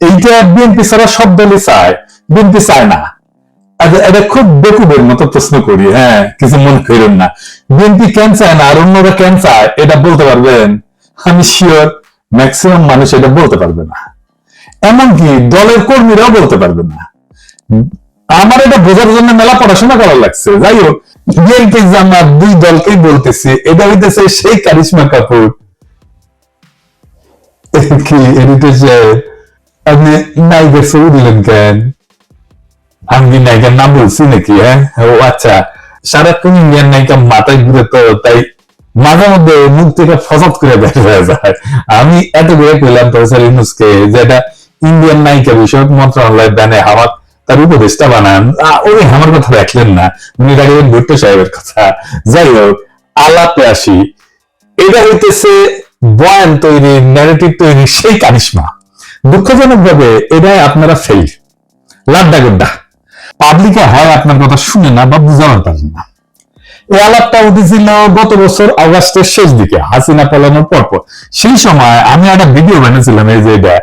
এইটা বিএনপি ছাড়া সব দলই চায়। বিএনপি চায় না। আচ্ছা, এটা খুব বেকুবের মতো প্রশ্ন করি হ্যাঁ কিছু মনে করেন না। বিএনপি কেন চায় না আর অন্যরা কেন চায় এটা বলতে পারবেন? আমি শিওর ম্যাক্সিমাম মানুষ এটা বলতে পারবে না। এমনকি দলের কর্মীরাও বলতে পারবে না। আমার এটা বোঝার জন্য মেলা পড়াশোনা করা লাগছে। যাই হোক বিএনপি জামাত দুই দলকেই বলতেছি। এটা হইতেছে সেই কারিশমা কাপুর। কি এডিটর আপনি নায়িকার ছবি দিলেন কেন আমি নায়িকার নাম বলছি নাকি হ্যাঁ ও আচ্ছা সারাক্ষণ ইন্ডিয়ান নায়িকা মাথায় ঘুরে তো তাই মাঝে মধ্যে মুখ থেকে ফসত করে বের হয়ে যায় আমি এত করে কইলাম প্রফেসর ইউনুসকে যে ইন্ডিয়ান নায়িকা বিষয়ক মন্ত্রণালয় ব্যানে হাওয়া তার উপদেষ্টা বানান ওই আমার কথা রাখলেন না উনি রাখলেন ভুট্টো সাহেবের কথা যাই হোক আলাপে আসি এটা হইতেছে বয়ান তৈরি ন্যারেটিভ তৈরি সেই কারিশমা দুঃখজনক ভাবে এটাই আপনারা ফেল লাড্ডা গুড্ডা। পাবলিকে হয় আপনার কথা শুনে না বা বুঝানো পারেন না। এই আলাপটা উঠেছিল গত বছর আগস্টের শেষ দিকে, হাসিনা পালানোর পরপর। পর সেই সময় আমি একটা ভিডিও বানিয়েছিলাম, এই যে এটা।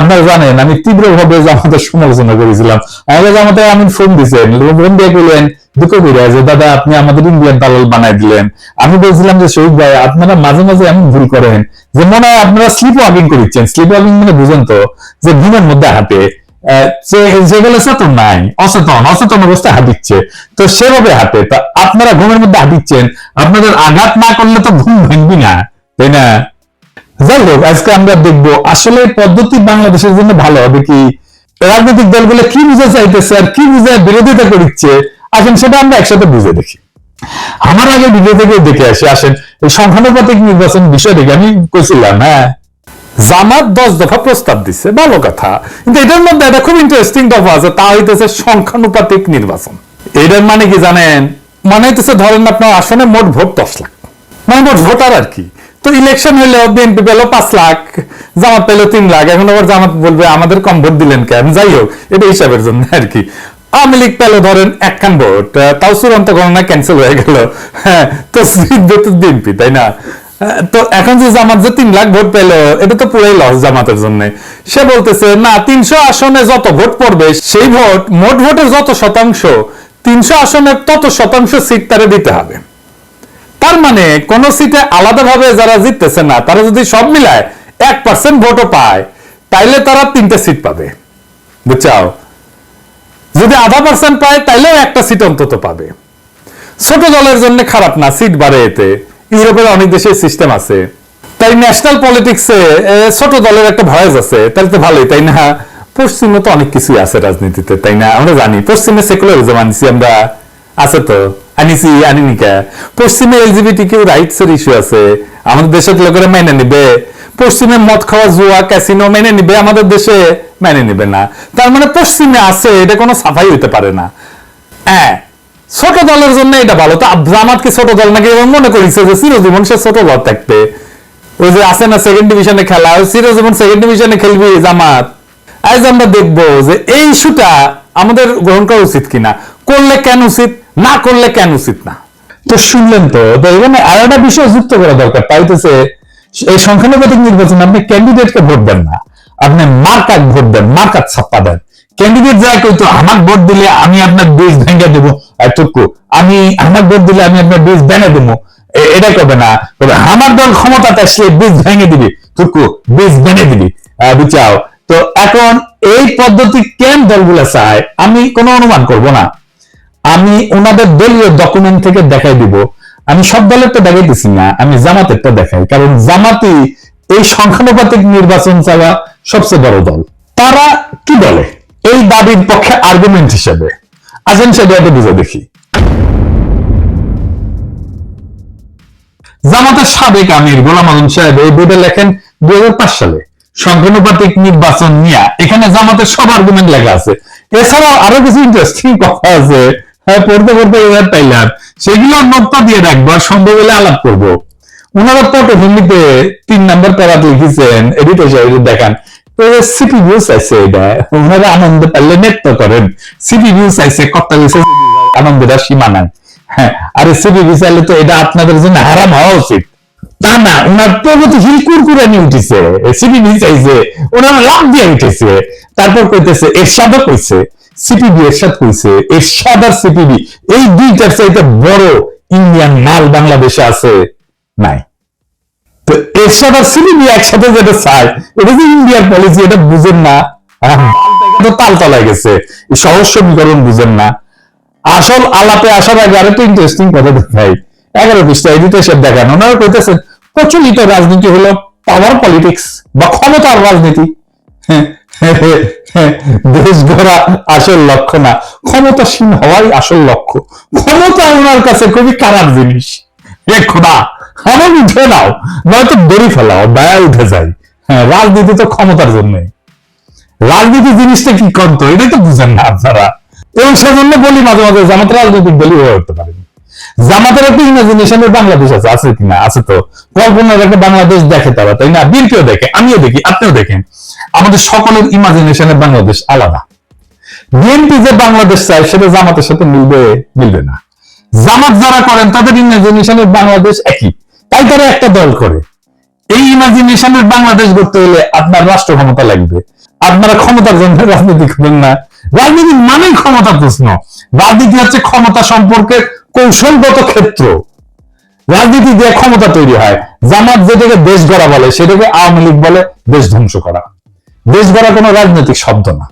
আপনারা জানেন, আমি তীব্রভাবে জামাতের সমালোচনা করেছিলাম। আমাকে জামাতে আমি ফোন দিয়েছেন ফোন দিয়ে বললেন দুঃখ করে যে দাদা, আপনি আমাদের ইন্ডিয়ান দালাল বানাই দিলেন। আমি বলছিলাম যে, শহীদ ভাই, আপনারা মাঝে মাঝে এমন ভুল করেন যে, মনে হয় আপনারা স্লিপ ওয়াকিং করছেন স্লিপ ওয়াকিং মানে বুঝেন তো, যে ঘুমের মধ্যে হাঁটে। যেগুলো নাই, অচেতন অচেতন অবস্থায় হাঁটিচ্ছে। তো সেভাবে হাঁটে। তা আপনারা ঘুমের মধ্যে হাঁটিচ্ছেন, আপনাদের আঘাত না করলে তো ঘুম ভাঙবি না, তাই না? যাই হোক, আজকে আমরা দেখব আসলে পদ্ধতি বাংলাদেশের জন্য ভালো হবে কি? রাজনৈতিক দলগুলো কি বুঝে চাইতেছে আর কি বুঝে বিরোধিতা করছে? আসেন, সেটা আমরা একসাথে বুঝে দেখি। আমার আগে ভিডিও থেকে দেখে আসি। আসেন, এই সংখ্যানুপাতিক নির্বাচন বিষয় দেখে আমি কইছিলাম হ্যাঁ? জামাত দশ দফা প্রস্তাব দিচ্ছে ভালো কথা। কিন্তু এটার মধ্যে একটা খুব ইন্টারেস্টিং দফা আছে, তা হইতেছে সংখ্যানুপাতিক নির্বাচন। এটার মানে কি জানেন? মানে হইতেছে ধরেন আপনার আসনে মোট ভোট দশ লাখ। মানে মোট ভোটার আর কি। তো ইলেকশন হইল বিএনপি পেল পাঁচ লাখ, জামাত পেল তিন লাখ। এখন আবার জামাত বলবে, আমাদের কম ভোট দিলেন কেন? যাই হোক, এটা হিসাবের জন্য আর কি। আওয়ামী লীগ পেল ধরেন একখান ভোট। তাও চূড়ান্ত গণনা ক্যান্সেল হয়ে গেল। হ্যাঁ তো বিএনপি তাই না? তো এখন যে জামাত যে তিন লাখ ভোট পেল, এটা তো পুরাই লস জামাতের জন্য। সে বলতেছে, না, তিনশো আসনে যত ভোট পড়বে, সেই ভোট মোট ভোটের যত শতাংশ, তিনশো আসনের তত শতাংশ সিট তারে দিতে হবে। তার মানে কোন সিটে আলাদাভাবে যারা জিততেছে না, তারা যদি সব মিলায় এক পার্সেন্ট ভোটও পায়, তাইলে তারা তিনটে সিট পাবে। বুঝছাও? যদি আধা পার্সেন্ট পায়, তাইলেও একটা সিট অন্তত পাবে। ছোট দলের জন্য খারাপ না, সিট বাড়ে এতে। ইউরোপের অনেক দেশে সিস্টেম আছে। তাই ন্যাশনাল পলিটিক্সে ছোট দলের একটা ভয়েস আছে তাহলে তো ভালোই, তাই না? পশ্চিমে তো অনেক কিছুই আছে রাজনীতিতে, তাই না? আমরা জানি, পশ্চিমে সেকুলারিজম আনছি আমরা। আছে তো? আনিছি আনিনিকা পশ্চিমে এলজিবিটি কিউ রাইটস এর ইস্যু আছে। আমাদের দেশের লোকেরা মেনে নিবে। পশ্চিমে মদ খাওয়া, জুয়া ক্যাসিনো মেনে নিবে, আমাদের দেশে মেনে নিবে না। তার মানে পশ্চিমে আছে, এটা কোনো সাফাই হইতে পারে না। হ্যাঁ ছোট দলের জন্য এটা ভালো। তো জামাত কি ছোট দল নাকি? মনে করিছে যে চিরজীবন সে ছোট দল থাকবে। ওই যে আছে না সেকেন্ড ডিভিশনে খেলা, ওই চিরজীবন সেকেন্ড ডিভিশনে খেলবি জামাত। আজ আমরা দেখব যে এই ইস্যুটা আমাদের গ্রহণ করা উচিত কিনা। করলে কেন উচিত? না করলে কেন উচিত না? তো শুনলেন তো এখানে আর একটা বিষয় যুক্ত করা দরকার। পাইতেছে, এই সংখ্যানুপাতিক নির্বাচনে আপনি ক্যান্ডিডেটকে ভোট দেন না। আপনি মার্কাত ভোট দেন মার্কাত ছাপ্পা দেন। ক্যান্ডিডেট যা কইতো আমার ভোট দিলে আমি আপনার বীজ ভেঙে দেবো। এতটুকু আমি আমার ভোট দিলে আমি আপনার বীজ ভেঙে দেবো। এটা করবে না। তবে আমার দল ক্ষমতাতে সে বীজ ভেঙে দিবি। টুকু বীজ ভেঙে দিবি। বুঝাও। তো এখন এই পদ্ধতি কেন দলগুলো চায়, আমি কোনো অনুমান করব না। আমি ওনাদের দলীয় ডকুমেন্ট থেকে দেখাই দিব। আমি সব দলের তো দেখাইতেছি না, আমি জামাতের তো দেখাই। কারণ জামাতি এই সংখ্যানুপাতিক নির্বাচন চাওয়া সবচেয়ে বড় দল। তারা কি বলে? এই দাবির পক্ষে আর্গুমেন্ট হিসেবে। আসেন সেটা বুঝে দেখি। জামাতের সাবেক আমির গোলাম আজম সাহেব এই বইটা লেখেন দু হাজার পাঁচ সালে, সংখ্যানুপাতিক নির্বাচন নিয়ে। এখানে জামাতের সব আর্গুমেন্ট লেখা আছে। এছাড়াও আরও কিছু ইন্টারেস্টিং কথা আছে। হ্যাঁ পড়তে পড়তে এবার পাইলাম। সেগুলো নোটটা দিয়ে রাখব আর সম্ভব হলে আলাপ করব। ওনারা পটভূমিতে তিন নাম্বার প্যারাত লিখেছেন এডিটর সাহেব দেখান। ভিউ চাইছে এটা। ওনারা আনন্দ পারলে নেত্য করেন। ভিউ কর্তা আনন্দের সীমা নাই। হ্যাঁ আরে সিপি ভিউ তো এটা আপনাদের জন্য হারাম হওয়া উচিত। তা না ওনার প্রগতিশীল কুরকুরানি উঠেছে। সিপিবি চাইছে ওনার লাভ দিয়ে উঠেছে। তারপর কইতেছে, এরশাদও কইছে। সিপিবি এরশাদ কইছে এরশাদ আর সিপিবি, এই দুইটার চাইতে বড় ইন্ডিয়ান মাল বাংলাদেশে আছে নাই। তো এরশাদ আর সিপিবি একসাথে যেটা চায়, এটা যে ইন্ডিয়ার পলিসি এটা বুঝেন না। তো তাল তলায় গেছে। এই সহজ সমীকরণ বুঝেন না। আসল আলাপে আসার আগে আরেকটা ইন্টারেস্টিং কথা দেখাই। এগারো পৃষ্ঠা এদিতে সব দেখান। ওনারা কইতেছেন, প্রচলিত রাজনীতি হলো পাওয়ার পলিটিক্স বা ক্ষমতার রাজনীতি। দেশ গড়া আসল লক্ষ্য না। ক্ষমতাসীন হওয়াই আসল লক্ষ্য। ক্ষমতা ওনার কাছে খুবই খারাপ জিনিস। এ খোদা, আমার উঠে নাও, নয়তো দড়ি ফেলাও দয়া উঠে যায় হ্যাঁ রাজনীতি তো ক্ষমতার জন্যই রাজনীতি জিনিসটা কি করতো এটাই তো বুঝেন না আপনারা। এবং সেজন্য বলি মাঝে মাঝে জামাত রাজনৈতিক দলই হয়ে উঠতে পারেনি জামাতের একটা ইমাজিনেশনের বাংলাদেশ আছে আছে কিনা? আছে তো। কল্পনার একটা বাংলাদেশ দেখে তারা, তাই না? বিএনপিও দেখে, আমিও দেখি, আপনিও দেখেন। আমাদের সকলের ইমাজিনেশনের বাংলাদেশ আলাদা। বিএনপি যে বাংলাদেশ চায়, সেটা জামাতের সাথে মিলবে মিলবে না। জামাত যারা করেন, তাদের ইমাজিনেশনের বাংলাদেশ একই। তাই তারা একটা দল করে। এই ইমাজিনেশনের বাংলাদেশ করতে হলে আপনার রাষ্ট্র ক্ষমতা লাগবে। আপনারা ক্ষমতার জন্য রাজনীতি করেন না। রাজনীতি মানেই ক্ষমতা প্রশ্ন। রাজনীতি হচ্ছে ক্ষমতা সম্পর্কে কৌশলগত ক্ষেত্র। রাজনীতি দিয়ে ক্ষমতা তৈরি হয়। জামাত যেটাকে দেশ গড়া বলে, সেটাকে আওয়ামী লীগ বলে দেশ ধ্বংস করা। দেশ গড়া কোনো রাজনৈতিক শব্দ না।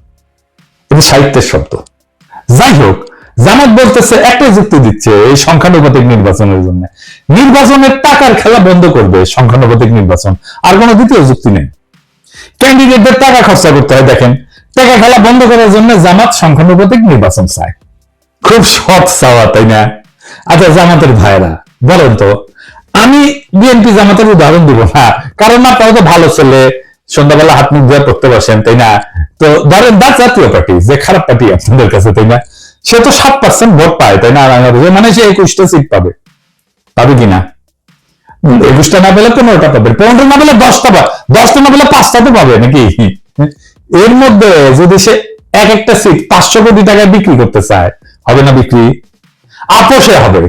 এটা সাহিত্যের শব্দ। যাই হোক জামাত বলতেছে একটা যুক্তি দিচ্ছে এই সংখ্যানুপাতিক নির্বাচনের জন্য। নির্বাচনের টাকার খেলা বন্ধ করবে সংখ্যানুপাতিক নির্বাচন, আর কোনো দ্বিতীয় যুক্তি নেই। ক্যান্ডিডেটদের টাকা খরচা করতে হয়, দেখেন। টাকা খেলা বন্ধ করার জন্য জামাত সংখ্যানুপাতিক নির্বাচন চায়। খুব সৎ চাওয়া, তাই না? আচ্ছা জামাতের ভাইরা বলেন তো, আমি বিএনপি জামাতের উদাহরণ দিব না, কারণ আপনারা তো ভালো ছেলে। সন্ধ্যাবেলা হাত মুখ ধুয়ে পড়তে বসেন তাই না? তো ধরেন দা জাতীয় পার্টি যে খারাপ পার্টি আপনাদের কাছে তাই না? সে তো সাত পার্সেন্ট ভোট পায় তাই না? বাংলাদেশে মানে সে একুশটা সিট পাবে। পাবে কিনা একুশটা না পেলে পনেরোটা পাবে পনেরোটা না পেলে দশটা পাবে দশটা না পেলে পাঁচটা তো পাবে নাকি? এর মধ্যে যদি সে এক একটা সিট পাঁচশো কোটি টাকায় বিক্রি করতে চায় হবে না বিক্রি? আপোষে হবে।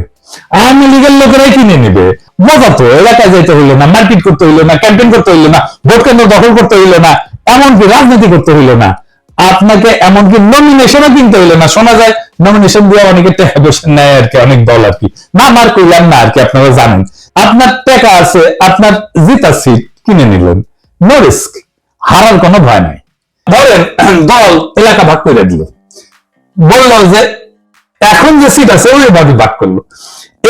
আওয়ামী লীগের লোকেরাই কিনে নেবে। মজা তো, এলাকায় যেতে হইল না, মারপিট করতে হইল না ক্যাম্পেইন করতে হইল না, ভোট কেন্দ্র দখল করতে হইল না, এমনকি রাজনীতি করতে হইল না। আপনাকে এমনকি নমিনেশনও কিনতে হইল না। শোনা যায় নমিনেশন দিয়ে অনেকে নেয় আর কি, অনেক দল আর কি। না, মার কইলাম না আর কি, আপনারা জানেন। আপনার টাকা আছে, আপনার জিতা সিট কিনে নিলেন। নো রিস্ক হারার কোনো ভয় নাই। ধরেন, দল এলাকা ভাগ করে দিল। বলল যে এখন যে সিট আছে ওই ভাগে ভাগ করল।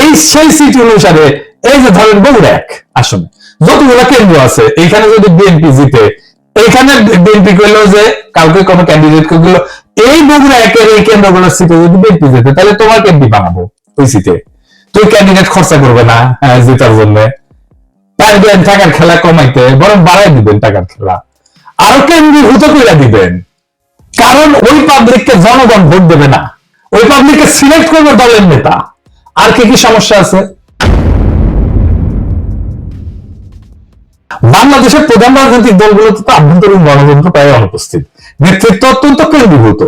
এই সেই সিট অনুসারে এই যে ধরেন বগুড়া এক আসনে। যতগুলো কেন্দ্র আছে এইখানে যদি বিএনপি জিতে এইখানে বিএনপি করল যে কাউকে কোনো ক্যান্ডিডেট করল এই বগুড়া একের এই কেন্দ্রগুলোর সিটে যদি বিএনপি জিতে তাহলে তোমার কেন্দ্রি বানাবো ওই সিটে তুই ক্যান্ডিডেট খরচা করবে না হ্যাঁ, জেতার জন্য। পারবেন টাকার খেলা কমাইতে বরং বাড়াই দিবেন টাকার খেলা। আরও কেন্দ্রীভূত করে দিবেন। কারণ ওই পাবলিককে জনগণ ভোট দেবে না। ওই পাবলিককে সিলেক্ট করবে দলের নেতা। আর কি কি সমস্যা আছে? বাংলাদেশের প্রধান রাজনৈতিক দলগুলোতে তো আভ্যন্তরীণ গণতন্ত্র প্রায় অনুপস্থিত। নেতৃত্ব অত্যন্ত কেন্দ্রীভূত।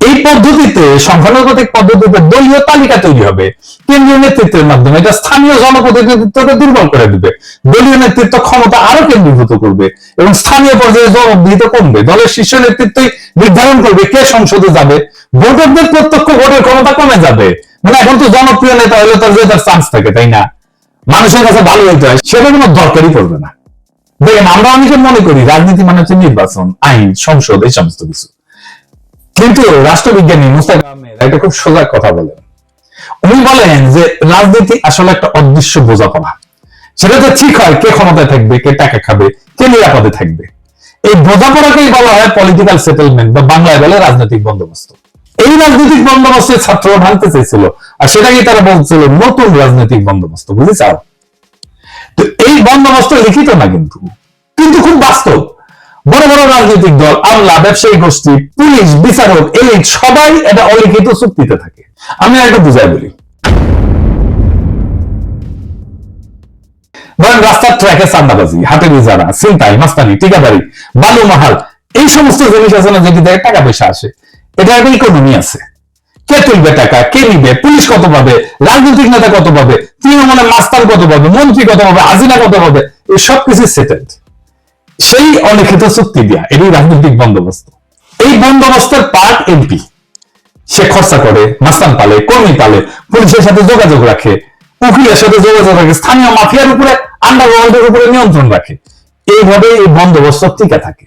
এই পদ্ধতিতে সংখ্যানুপাতিক পদ্ধতিতে দলীয় তালিকা তৈরি হবে। কেন্দ্রীয় নেতৃত্বের মাধ্যমে এটা স্থানীয় জনপ্রতিনিধিত্বকে দুর্বল করে দিবে। দলীয় নেতৃত্ব ক্ষমতা আরও কেন্দ্রীভূত করবে এবং স্থানীয় পর্যায়ে জবাবদিহিত কমবে। দলের শীর্ষ নেতৃত্বই নির্ধারণ করবে কে সংসদে যাবে। ভোটারদের প্রত্যক্ষ ভোটের ক্ষমতা কমে যাবে। মানে এখন তো জনপ্রিয় নেতা হলে তার জেতার চান্স থাকে, তাই না? মানুষের কাছে ভালো হইতে হয়, সেটা কোনো দরকারই পড়বে না। দেখেন, আমরা অনেকে মনে করি রাজনীতি মানে হচ্ছে নির্বাচন, আইন, সংসদ, এই সমস্ত কিছু। কিন্তু রাষ্ট্রবিজ্ঞানী মুস্তাক আহমেদ একটা খুব সোজা কথা বলেন। উনি বলেন যে রাজনীতি আসলে একটা অদৃশ্য বোঝাপড়া। সেটা তো ঠিক হয় কে ক্ষমতায় থাকবে, কে টাকা খাবে, কে নিরাপদে থাকবে। এই বোঝাপড়াকেই বলা হয় পলিটিক্যাল সেটেলমেন্ট বা বাংলায় বলে রাজনৈতিক বন্দোবস্ত। এই রাজনৈতিক বন্দোবস্তে ছাত্ররা ভাঙতে চেয়েছিল আর সেটাকেই তারা বলছিল নতুন রাজনৈতিক বন্দোবস্ত বুঝেছাও তো এই বন্দোবস্ত লিখিত না কিন্তু কিন্তু খুব বাস্তব। বড় বড় রাজনৈতিক দল, আমলা, ব্যবসায়ী গোষ্ঠী, পুলিশ, বিচারক, এলিট, সবাই এটা অলিখিত চুক্তিতে থাকে। আমি একটা বুঝাই বলি। ধরেন রাস্তার ট্র্যাকে চান্দাবাজি হাটের ইজারা সিলতাই মাস্তানি টিকাদারি বালু মাহাল, এই সমস্ত জিনিস আছে না যেটি থেকে টাকা পয়সা আসে? এটা একটা ইকোনমি আছে। কে তুলবে টাকা, কে নিবে, পুলিশ কত পাবে, রাজনৈতিক নেতা কত পাবে, তৃণমূলের মাস্টার কত পাবে, মন্ত্রী কত পাবে হাজিনা কত পাবে, এই সবকিছু সেটেলড সেই অলিখিত চুক্তি দেয়া, এটাই রাজনৈতিক বন্দোবস্ত। এই বন্দোবস্তের পার্ট এমপি, সে খরচা করে, মাস্তান পালে, কর্মী পালে, পুলিশের সাথে যোগাযোগ রাখে, উকিলের সাথে যোগাযোগ রাখে, স্থানীয় মাফিয়ার উপরে আন্ডারওয়ার্ল্ডের উপরে নিয়ন্ত্রণ রাখে। এইভাবে এই বন্দোবস্ত টিকে থাকে।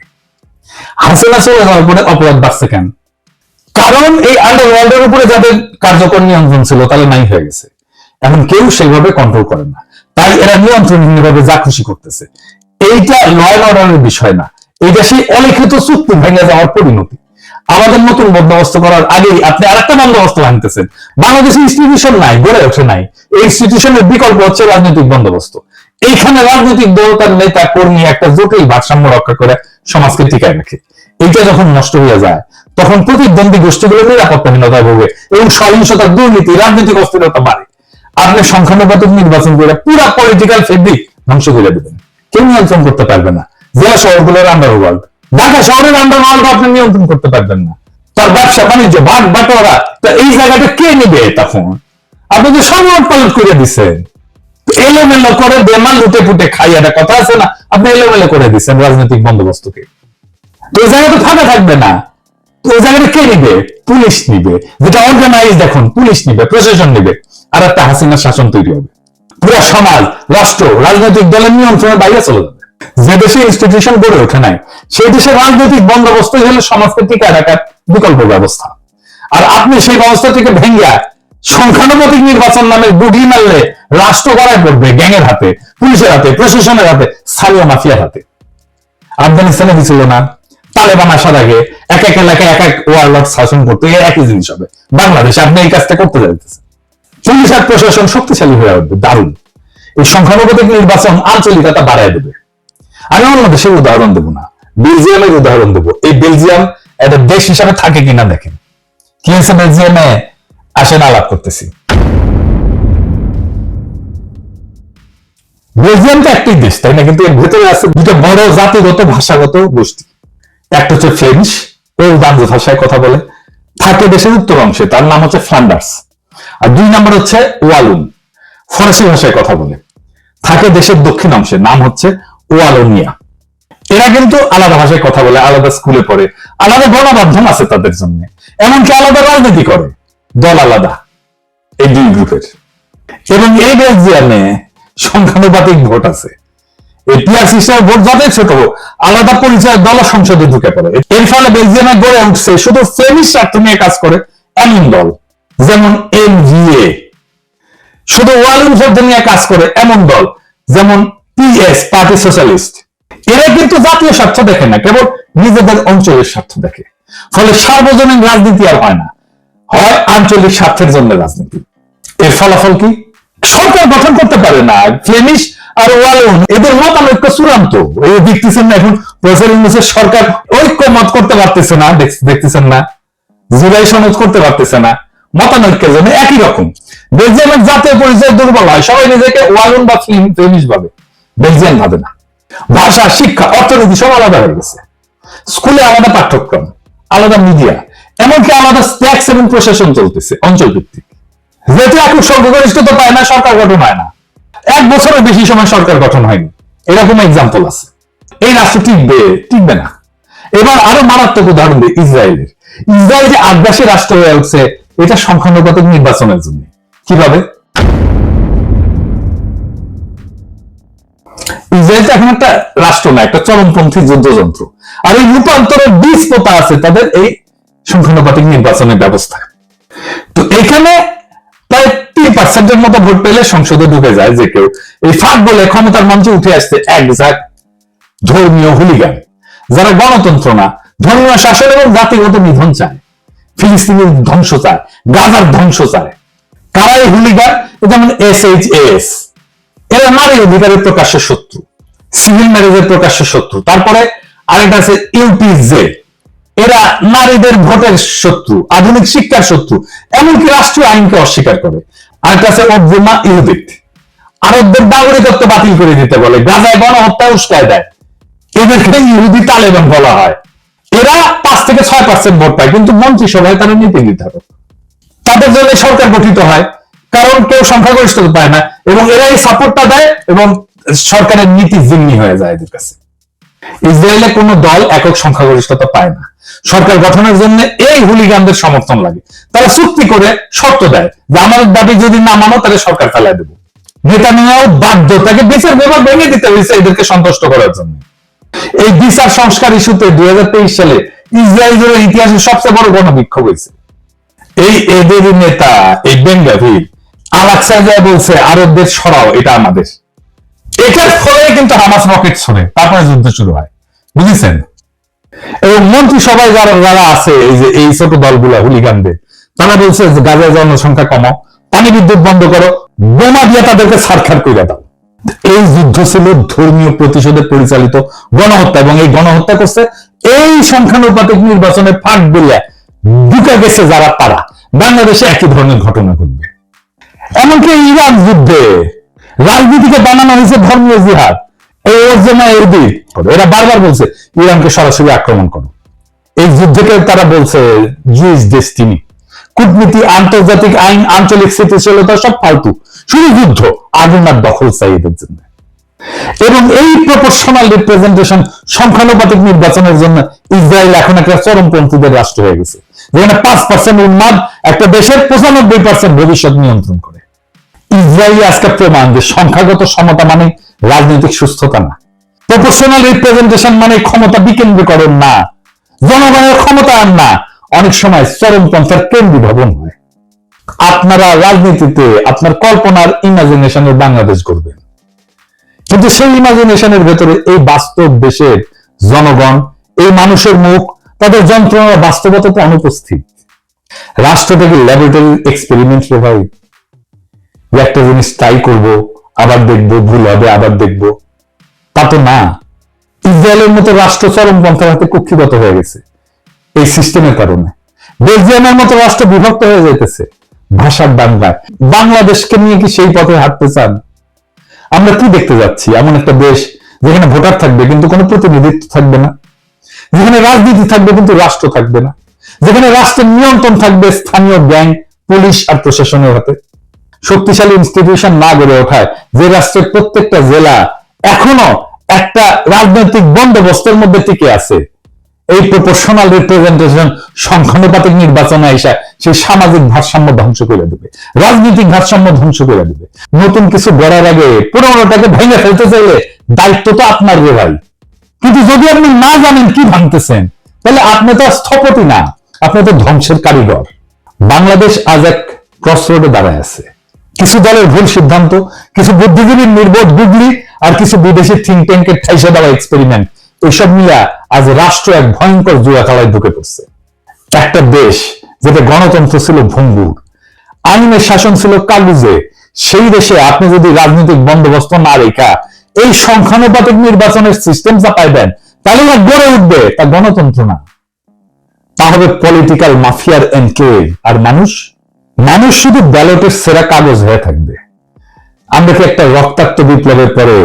হাসিনা চলে যাওয়ার পরে অপরাধ বাড়ছে কেন? কারণ এই আন্ডারওয়ার্ল্ডের উপরে যাদের কার্যকর নিয়ন্ত্রণ ছিল তাহলে নাই হয়ে গেছে। এখন কেউ সেইভাবে কন্ট্রোল করে না। তাই এরা নিয়ন্ত্রণহীনভাবে যা খুশি করতেছে। এইটা ল অ্যান্ড অর্ডারের বিষয় না। এটা সেই অলিখিত চুক্তি ভেঙে যাওয়ার পরিণতি। আমাদের নতুন বন্দোবস্ত করার আগেই আপনি আরেকটা বন্দোবস্ত ভাঙতেছেন। বাংলাদেশে ইনস্টিটিউশন নাই, গড়ে ওঠে নাই। এই ইনস্টিটিউশনের বিকল্প হচ্ছে রাজনৈতিক বন্দোবস্ত। এইখানে রাজনৈতিক দল, তার নেতা, কর্মী একটা জটিল ভারসাম্য রক্ষা করে সমাজকে টিকায় রাখে। এইটা যখন নষ্ট হয়ে যায়, তখন প্রতিদ্বন্দ্বী গোষ্ঠীগুলো নিরাপত্তাহীনতায় ভোগে এবং সহিংসতা, দুর্নীতি, রাজনৈতিক অস্থিরতা বাড়ে। আপনি সংখ্যানুপাতিক নির্বাচন করে পুরা পলিটিক্যাল ফেব্রিক ধ্বংস করে দেবেন। কেউ নিয়ন্ত্রণ করতে পারবে না। জেলা শহরগুলোর আন্ডারওয়ার্ল্ড ঢাকা শহরের আন্ডারওয়ার্ল্ড আপনি নিয়ন্ত্রণ করতে পারবেন না। তার ব্যবসা, বাণিজ্য ভাগ বাটোয়ারা, তা এই জায়গাটা কে নেবে তখন? আপনি তো সর্বট পালট করে দিচ্ছেন এলোমেলো করে বেমান লুটে ফুটে খাই, একটা কথা আছে না? আপনি এলোমেলো করে দিচ্ছেন রাজনৈতিক বন্দোবস্তকে। তো জায়গা তো ফাঁকা থাকবে না। ওই জায়গাটা কে নিবে? পুলিশ নিবে। যেটা অর্গানাইজ দেখুন পুলিশ নিবে, প্রশাসন নিবে। আর একটা হাসিনার শাসন তৈরি হবে। পুরো সমাজ, রাষ্ট্র, রাজনৈতিক দলের নিয়ন্ত্রণের বাইরে চলে যাবে। যে দেশে ইনস্টিটিউশন গড়ে ওঠে নাই, সেই দেশের রাজনৈতিক বন্দোবস্তই হলো সমাজকে টিকায় রাখার বিকল্প ব্যবস্থা। আর আপনি সেই ব্যবস্থা থেকে ভেঙ্গা সংখ্যানুপাতিক নির্বাচন নামে গুটি মারলে রাষ্ট্র গড়ায় পড়বে গ্যাংয়ের হাতে, পুলিশের হাতে, প্রশাসনের হাতে স্থানীয় মাফিয়ার হাতে। আফগানিস্তানে হয়েছিল না। তালেবান আসার আগে এক এক এলাকায় এক এক ওয়ারলট শাসন করতে একই জিনিস হবে। বাংলাদেশে আপনি এই কাজটা করতে যাইতেছেন। পুলিশ আর প্রশাসন শক্তিশালী হয়ে উঠবে, দারুণ। এই সংখ্যানুপাতিক নির্বাচন আঞ্চলিকতা বাড়ায় দেবে। আমি অন্য দেশের উদাহরণ দেবো না, বেলজিয়ামের উদাহরণ দেবো। এই বেলজিয়াম একটা দেশ হিসাবে থাকে কিনা দেখেন। কি হয়েছে বেলজিয়ামে? আসেন আলাপ করতেছি। বেলজিয়াম তো একটি দেশ, তাই না? কিন্তু এর ভেতরে আছে দুটো বড় জাতিগত, ভাষাগত গোষ্ঠী। একটা হচ্ছে ফ্রেঞ্চ, ও দাঞ্জ ভাষায় কথা বলে। থাকে দেশের উত্তর অংশে, তার নাম হচ্ছে ফ্লান্ডার্স। আর দুই নম্বর হচ্ছে ওয়ালুন ফরাসি ভাষায় কথা বলে। থাকে দেশের দক্ষিণ অংশে, নাম হচ্ছে ওয়ালোনিয়া এরা কিন্তু আলাদা ভাষায় কথা বলে, আলাদা স্কুলে পড়ে, আলাদা গণমাধ্যম আছে তাদের জন্য। এমনকি আলাদা রাজনীতি করে। দল আলাদা, এই দুই গ্রুপের। এবং এই বেলজিয়ামে সংখ্যানুপাতিক ভোট আছে। এই পিয়ার সিস্টেমের ভোট যতই ছোট, আলাদা পরিচয় দল সংসদে ঢুকে পড়ে। এর ফলে বেলজিয়ামে গড়ে উঠছে শুধু ফ্রেমিশ স্বার্থ নিয়ে কাজ করে এমন দল। যেমন এমভিএ শুধু ওয়ালুন শব্দ নিয়ে কাজ করে এমন দল, যেমন পিএস পার্টি সোশ্যালিস্ট। এরা কিন্তু জাতীয় স্বার্থ দেখে না, কেবল নিজেদের অঞ্চলের স্বার্থ দেখে। ফলে সার্বজনীন রাজনীতি আর হয় না। হয় আঞ্চলিক স্বার্থের জন্য রাজনীতি। এর ফলাফল কি? সরকার গঠন করতে পারে না। ফ্লেমিশ আর ওয়ালন এদের মতানৈক্য চূড়ান্ত। এই দেখতেছেন না এখন প্রফেসর ইউনুসের সরকার ঐক্য মত করতে পারতেছে না দেখতেছেন না। জুলাই সনদ করতে পারতেছে না। মতানৈক্যের জন্য একই রকম। বেলজিয়ামের জাতীয় পরিচয় দুর্বল হয়, সবাই নিজেকে ওয়ালন বা ফ্লেমিশ ভাবে। বেলজিয়াম ভাবে না। ভাষা, শিক্ষা, অর্থনীতি সব আলাদা হয়ে গেছে। স্কুলে আলাদা পাঠ্যক্রম, আলাদা মিডিয়া, এমনকি আলাদা ট্যাক্স এবং প্রশাসন চলতেছে অঞ্চল ভিত্তিক যেহেতু একক সংখ্যাগরিষ্ঠতা পায় না, সরকার গঠন হয় না। এক বছরের বেশি সময় সরকার গঠন হয়নি। এরকম এক্সাম্পল আছে। এই রাষ্ট্র টিকবে টিকবে না। এবার আরও মারাত্মক উদাহরণ দিই, ইসরায়েলের। ইসরায়েল যে আগ্রাসী রাষ্ট্র হয়ে উঠছে এটা সংখ্যানুপাতিক নির্বাচনের জন্য। কীভাবে? ইসরায়েল এখন একটা রাষ্ট্র না, একটা চরমপন্থী যুদ্ধযন্ত্র। আর এই রূপান্তরের বীজ আছে তাদের এই সংখ্যানুপাতিক নির্বাচনের ব্যবস্থায়। তো এখানে প্রায় তিন পার্সেন্টের মতো ভোট পেলে সংসদে ঢুকে যায় যে কেউ। এই ফাঁক বলে ক্ষমতার মঞ্চে উঠে আসছে এক ঝাঁক ধর্মীয় হুলিগান, যারা গণতন্ত্র না, ধর্মীয় শাসন এবং জাতিগত নিধন চায়। ফিলিস্তিনের ধ্বংস চায়, গাজার ধ্বংস চায়। কারা এই হুলিগান যেমন এস এইচ এস এরা নারী অধিকারের প্রকাশ্য শত্রু, সিভিল ম্যারেজের প্রকাশ্য শত্রু। তারপরে আরেকটা আছে ইউপিজে। এরা নারীদের ভোটের শত্রু, আধুনিক শিক্ষার শত্রু, এমনকি রাষ্ট্রীয় আইনকে অস্বীকার করে। আরেকটা আছে অবজুমা ইহুদিত আরবদের নাগরিকত্ব বাতিল করে দিতে বলে, গাজায় গণহত্যা উস্কায় দেয়। এদেরকে ইহুদি তালেবান বলা হয়। এরা পাঁচ থেকে ছয় পার্সেন্ট ভোট পায়, কিন্তু মন্ত্রিসভায় তারা নীতি নির্ধারক। তাদের জন্য সরকার গঠিত হয়, কারণ কেউ সংখ্যাগরিষ্ঠতা পায় না, এবং এরাই সাপোর্টটা দেয়, এবং সরকারের নীতি জিম্মি হয়ে যায় এদের কাছে। ইসরায়েলে কোনো দল একক সংখ্যাগরিষ্ঠতা পায় না। সরকার গঠনের জন্য এই হুলিগানদের সমর্থন লাগে। তারা চুক্তি করে শর্ত দেয় যে আমাদের দাবি যদি না মানো, তাহলে সরকার ফেলায় দেবো। নেতা নেওয়াও বাধ্য, তাকে বিচার ব্যবহার ভেঙে দিতে হয়েছে এদেরকে সন্তুষ্ট করার জন্য। এই বিচার সংস্কার ইস্যুতে দুই হাজার তেইশ সালে ইসরায়েলের ইতিহাসে সবচেয়ে বড় গণবিক্ষোভ হয়েছে। এই এদের নেতা, এই বেঙ্গাভির আলাক্সা বলছে, আরবদের সরাও, এটা আমাদের এটার ফলে কিন্তু হামাস রকেট ছড়ে, তারপরে যুদ্ধ শুরু হয়। বুঝেছেন? এবং মন্ত্রী সবাই যারা যারা আছে, এই যে এই ছোট দলগুলা, হুলিগানদের, তারা বলছে গাজায় জনসংখ্যা কমাও, পানি বিদ্যুৎ বন্ধ করো, বোমা দিয়ে তাদেরকে সারখার করে দাও। এই যুদ্ধ ছিল ধর্মীয় প্রতিশোধে পরিচালিত গণহত্যা এবং এই গণহত্যা করছে এই সংখ্যানুপাতিক নির্বাচনের ফাঁক বলে ঢুকে গেছে যারা তারা। বাংলাদেশে একই ধরনের ঘটনা ঘটবে। এমনকি ইরান যুদ্ধে রাজনীতিকে বানানো হয়েছে ধর্মীয় জিহাদ। এই দিক এরা বারবার বলছে, ইরানকে সরাসরি আক্রমণ করো। এই যুদ্ধকে তারা বলছে জুইস ডেস্টিনি কূটনীতি, আন্তর্জাতিক আইন, আঞ্চলিক স্থিতিশীলতা সব ফালতু। শুধু যুদ্ধ, আগুন আর দখল চাই এদের জন্য। এবং এই প্রপোর্শনাল রিপ্রেজেন্টেশন সংখ্যানুপাতিক নির্বাচনের জন্য ইসরায়েল এখন একটা চরমপন্থীদের রাষ্ট্র হয়ে গেছে, যেখানে পাঁচ পার্সেন্ট উন্মাদ, একটা দেশের পঁচানব্বই পার্সেন্ট ভবিষ্যৎ নিয়ন্ত্রণ করে। ইসরায়েল আজকে প্রমাণ যে সংখ্যাগত সমতা মানে রাজনৈতিক সুস্থতা না। প্রপোর্শনাল রিপ্রেজেন্টেশন মানে ক্ষমতা বিকেন্দ্রীকরণ না। জনগণের ক্ষমতা আর না। অনেক সময় চরমপন্থার কেন্দ্রীভবন হয়। আপনারা রাজনীতিতে আপনার কল্পনার ইমাজিনেশনের বাংলাদেশ করবেন কিন্তু সেই ইমাজিনেশনের ভেতরে এই বাস্তব দেশের জনগণ, এই মানুষের মুখ, তাদের যন্ত্রণার বাস্তবতাতে অনুপস্থিত। রাষ্ট্র থেকে ল্যাবরেটরি এক্সপেরিমেন্ট রে ভাই একটা জিনিস ট্রাই করব, আবার দেখব, ভুল হবে, আবার দেখব। তা তো না। ইসরায়েলের মতো রাষ্ট্র চরমপন্থার হাতে কুক্ষিগত হয়ে গেছে। এই সিস্টেমের কারণে। বেলজিয়ামের মতো রাষ্ট্র বিভক্ত হয়ে যেতেছে ভাষার দাঙ্গায় বাংলাদেশকে নিয়ে কি সেই পথে হাঁটতে চান? আমরা কি দেখতে যাচ্ছি? এমন একটা দেশ যেখানে ভোটার থাকবে কিন্তু কোনো প্রতিনিধিত্ব থাকবে না। যেখানে রাজনীতি থাকবে কিন্তু রাষ্ট্র থাকবে না। যেখানে রাষ্ট্রের নিয়ন্ত্রণ থাকবে স্থানীয় গ্যাং, পুলিশ আর প্রশাসনের হাতে। শক্তিশালী ইনস্টিটিউশন না গড়ে ওঠায় যে রাষ্ট্রের প্রত্যেকটা জেলা এখনও একটা রাজনৈতিক বন্দোবস্তের মধ্যে টিকে আছে। এই প্রপোর্শনাল রিপ্রেজেন্টেশন সংখ্যানুপাতিক নির্বাচনে এসে সেই সামাজিক ভারসাম্য ধ্বংস করে দেবে, রাজনৈতিক ভারসাম্য ধ্বংস করে দেবে। নতুন কিছু গড়ার আগে পুরোনোটাকে ভেঙে ফেলতে চাইলে দায়িত্ব তো আপনার রে ভাই। কিন্তু যদি আপনি না জানেন কি ভাঙতেছেন, তাহলে আপনি তো স্থপতি না, আপনি তো ধ্বংসের কারিগর। বাংলাদেশ আজ এক ক্রসরোডে দাঁড়ায় আছে। কিছু দলের ভুল সিদ্ধান্ত, কিছু বুদ্ধিজীবীর নির্বোধ গুগলি আর কিছু বিদেশি থিঙ্ক ট্যাঙ্কের ঠাইসে দেওয়া এক্সপেরিমেন্ট এইসব মিলা আজ রাষ্ট্র এক ভয়ঙ্কর জুয়া খেলায় ঢুকে পড়ছে। একটা দেশ যেটা গণতন্ত্র ছিল ভঙ্গুর, আইনের শাসন ছিল কাগুজে সেই দেশে আপনি যদি রাজনৈতিক বন্দোবস্ত না রেখা, এই সংখ্যানুপাতিক নির্বাচনের সিস্টেম চাপাই দেন তাহলে না গড়ে উঠবে তা গণতন্ত্র না। তা হবে পলিটিক্যাল মাফিয়ার এনক্লেভ আর মানুষ? মানুষ শুধু ব্যালটের সেরা কাগজ হয়ে থাকবে। আমরা কি একটা রক্তাক্ত বিপ্লবের পরে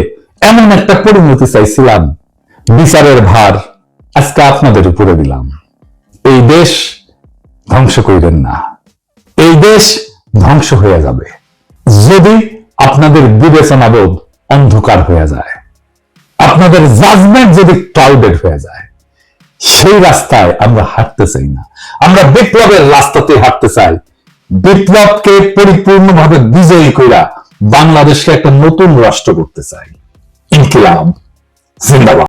এমন একটা পরিণতি চাইছিলাম? বিচারের ভার আজকে আপনাদের উপরে দিলাম। এই দেশ ধ্বংস করিবেন না। এই দেশ ধ্বংস হয়ে যাবে। যদি আপনাদের বিবেচনাবোধ অন্ধকার হয়ে যায়, আপনাদের জাজমেন্ট যদি ক্লাউডেড হয়ে যায়, সেই রাস্তায় আমরা হাঁটতে চাই না। আমরা বিপ্লবের রাস্তাতে হাঁটতে চাই। বিপ্লবকে পরিপূর্ণভাবে বিজয়ী কইরা বাংলাদেশকে একটা নতুন রাষ্ট্র করতে চাই। ইনকিলাব। জিন্দাবাদ।